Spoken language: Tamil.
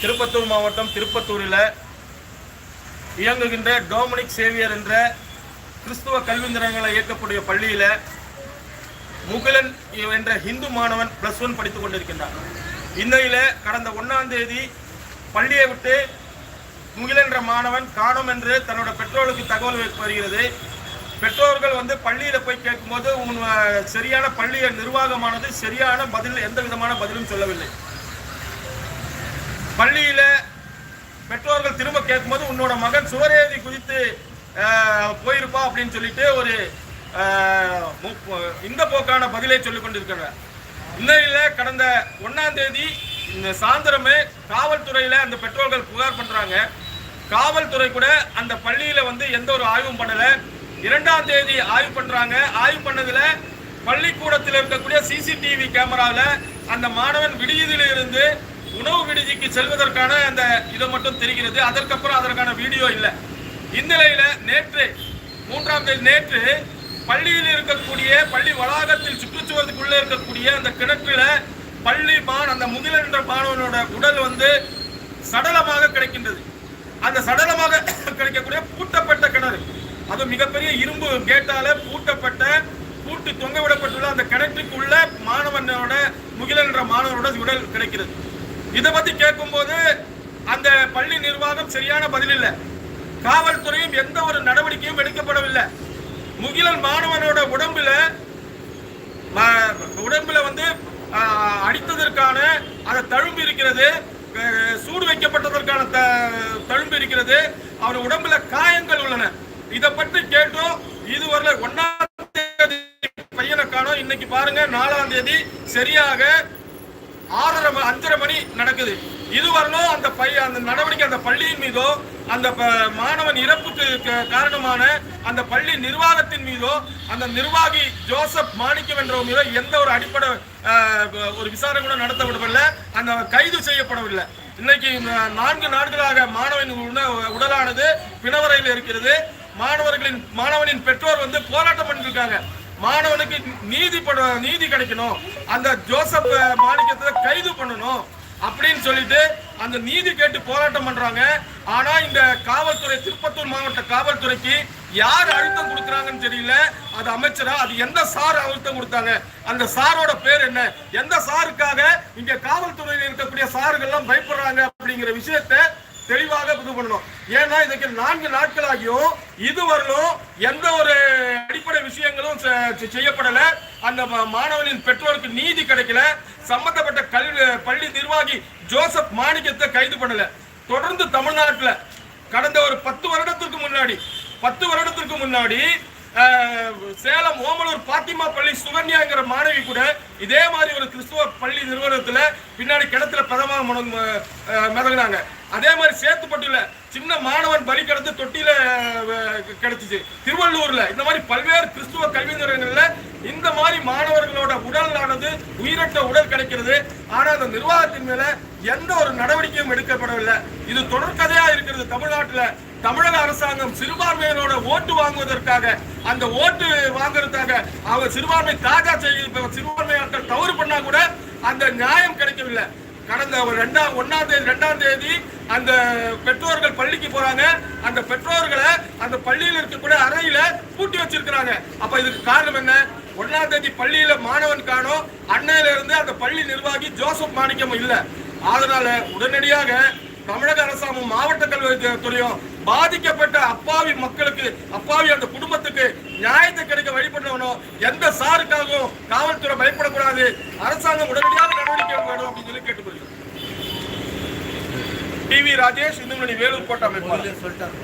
திருப்பத்தூர் மாவட்டம் திருப்பத்தூரில் இயங்குகின்ற டோமினிக் சேவியர் என்ற கிறிஸ்துவ கல்வி நிறுவனங்களை இயக்கக்கூடிய பள்ளியில் முகிலன் என்ற இந்து மாணவன் பிளஸ் ஒன் படித்துக் கொண்டிருக்கின்றான். இந்நிலையில கடந்த ஒன்றாம் தேதி பள்ளியை விட்டு முகிலன் என்ற மாணவன் காணும் என்று தன்னோட பெற்றோருக்கு தகவல் வருகிறது. பெற்றோர்கள் வந்து பள்ளியில் போய் கேட்கும்போது உன் சரியான பள்ளிய நிர்வாகமானது சரியான பதில் எந்த விதமான பதிலும் சொல்லவில்லை. பள்ளியில பெற்றோர்கள் திரும்ப கேட்கும்போது உன்னோட மகன் சுவரேதி குதித்து போயிருப்பா அப்படின்னு சொல்லிட்டு ஒரு மு- இந்த போக்கான பதிலை சொல்லிக் கொண்டிருக்கிறார். இன்னையில கடந்த ஒன்னாம் தேதி இந்த சாயந்தரமே காவல்துறையில அந்த பெற்றோர்கள் புகார் பண்றாங்க. காவல்துறை கூட அந்த பள்ளியில வந்து எந்த ஒரு ஆய்வும் பண்ணல. இரண்டாம் தேதி ஆய்வு பண்றாங்க. ஆய்வு பண்ணதுல பள்ளிக்கூடத்தில் இருக்கக்கூடிய சிசிடிவி கேமராவில் அந்த மாணவன் விடுதியில இருந்து உணவு விடுதிக்கு செல்வதற்கான அந்த இதை மட்டும் தெரிகிறது. அதற்கப்புறம் அதற்கான வீடியோ இல்லை. இந்நிலையில நேற்று மூன்றாம் தேதி நேற்று பள்ளியில் இருக்கக்கூடிய பள்ளி வளாகத்தில் சுற்றுச்சுவரத்துக்குள்ளே இருக்கக்கூடிய அந்த கிணற்றில் பள்ளி மான் அந்த முகிலன் என்ற மாணவனோட உடல் வந்து சடலமாக கிடைக்கின்றது. அந்த சடலமாக கிடைக்கக்கூடிய பூட்டப்பட்ட கிணறு. அது மிகப்பெரிய இரும்பு கேட்டால பூட்டப்பட்ட பூட்டு தொங்க விடப்பட்டுள்ள அந்த கிணற்றுக்குள்ள மாணவனோட முகிலன் என்ற மாணவனோட உடல் கிடைக்கிறது. இதை பத்தி கேட்கும்போது அந்த பள்ளி நிர்வாகம் சரியான பதில் இல்லை. காவல்துறையும் எந்த ஒரு நடவடிக்கையும் எடுக்கப்படவில்லை. முகிலன் மாணவனோட உடம்புல உடம்புல வந்து அடித்ததற்கான அந்த தழும்பு இருக்கிறது சூடு வைக்கப்பட்டதற்கான த- தழும்பு இருக்கிறது அவர் உடம்புல காயங்கள் உள்ளன. இதை பற்றி கேட்டோம். இதுவரை ஒன்னாம் தேதி பையனை காணோம். இன்னைக்கு பாருங்க நாலாம் தேதி சரியாக ஆறரை மணி அஞ்சரை மணி நடக்குது. இதுவரையிலும் அந்த பைய அந்த நடவடிக்கை அந்த பள்ளியின் மீதோ அந்த ப- மாணவன் இறப்புக்கு காரணமான அந்த பள்ளி நிர்வாகத்தின் மீதோ அந்த நிர்வாகி ஜோசப் மாணிக்கம் என்ற மீதோ எந்த ஒரு அடிப்படை ஒரு விசாரணை கூட நடத்தப்படவில்லை. அந்த கைது செய்யப்படவில்லை. இன்னைக்கு நான்கு நாட்களாக மாணவன் உடலானது பிணவரையில் இருக்கிறது. மாணவர்களின் மாணவனின் பெற்றோர் வந்து போராட்டம் பண்ணிருக்காங்க மாணவனுக்கு நீதி நீதி கிடைக்கணும். அந்த ஜோசப் மாணிக்கத்தை கைது பண்ணணும் அப்படின்னு சொல்லிட்டு அந்த நீதி கேட்டு போராட்டம் பண்றாங்க. ஆனா இந்த காவல்துறை திருப்பத்தூர் மாவட்ட காவல்துறைக்கு யார் அழுத்தம் கொடுக்குறாங்கன்னு தெரியல. அது அமைச்சரா? அது எந்த சார் அழுத்தம் கொடுத்தாங்க? அந்த சாரோட பேர் என்ன? எந்த சாருக்காக இங்க காவல்துறையில் இருக்கக்கூடிய சாருகள்லாம் பயப்படுறாங்க அப்படிங்கிற விஷயத்தை தெளிவாக இது பண்ணணும். ஏன்னா இதுக்கு நான்கு நாட்களாகியும் இதுவரையிலும் எந்த ஒரு அடிப்படை விஷயங்களும் செ- செய்யப்படல. அந்த மாணவனின் பெற்றோருக்கு நீதி கிடைக்கல. சம்பந்தப்பட்ட கல்வி பள்ளி நிர்வாகி ஜோசப் மாணிக்கத்தை கைது பண்ணல. தொடர்ந்து தமிழ்நாட்டில் கடந்த ஒரு பத்து வருடத்திற்கு முன்னாடி பத்து வருடத்திற்கு முன்னாடி சேலம் ஓமலூர் பாத்திமா பள்ளி சுகன்யாங்கிற மாணவி கூட இதே மாதிரி ஒரு கிறிஸ்துவ பள்ளி நிறுவனத்துல பின்னாடி கிணத்துல பிரதமாக மிதங்கினாங்க அதே மாதிரி சேத்துப்பட்டுல சின்ன மாணவன் பலி கிடந்து தொட்டியில கிடைச்சிச்சு. திருவள்ளூர்ல இந்த மாதிரி பல்வேறு கிறிஸ்துவ கல்வி நிறுவனங்கள்ல இந்த மாதிரி மாணவர்களோட உடலானது உயிரற்ற உடல் கிடைக்கிறது. ஆனா அந்த நிர்வாகத்தின் மேல எந்த ஒரு நடவடிக்கையும் எடுக்கப்படவில்லை. இது தொடர்கதையா இருக்கிறது தமிழ்நாட்டுல. தமிழக அரசாங்கம் சிறுபான்மையினோட ஓட்டு வாங்குவதற்காக அந்த ஓட்டு வாங்குறதுக்காக அவங்க சிறுபான்மை தாஜா செய்ய இப்ப சிறுபான்மை ஆட்கள் தவறு பண்ணா கூட அந்த நியாயம் கிடைக்கவில்லை. கடந்த ஒரு ரெண்டாம் ஒன்னாம் தேதி ரெண்டாம் தேதி அந்த பெற்றோர்கள் பள்ளிக்கு போறாங்க. அந்த பெற்றோர்களை அந்த பள்ளியில் இருக்கக்கூடிய அறையில பூட்டி வச்சிருக்கிறாங்க. அப்ப இதுக்கு காரணம் என்ன? ஒன்னாம் தேதி பள்ளியில மாணவன் காணும். அன்னையில இருந்து அந்த பள்ளி நிர்வாகி ஜோசப் மாணிக்கம் இல்லை. அதனால உடனடியாக தமிழக அரசாங்கம் மாவட்ட கல்வித்துறையும் பாதிக்கப்பட்ட அப்பாவி மக்களுக்கு அப்பாவி அந்த குடும்பத்துக்கு நியாயத்தை கிடைக்க வழிபடணும் எந்த சாருக்காகவும் காவல்துறை பயப்படக்கூடாது. அரசாங்கம் உடனடியாக நடவடிக்கை வேணும் அப்படின்னு சொல்லி கேட்டுக்கொள்கிறோம். டிவி ராஜேஷ் இந்துமணி வேலூர் கோட்டை அமைப்பாளர். சொல்லிட்டாரு.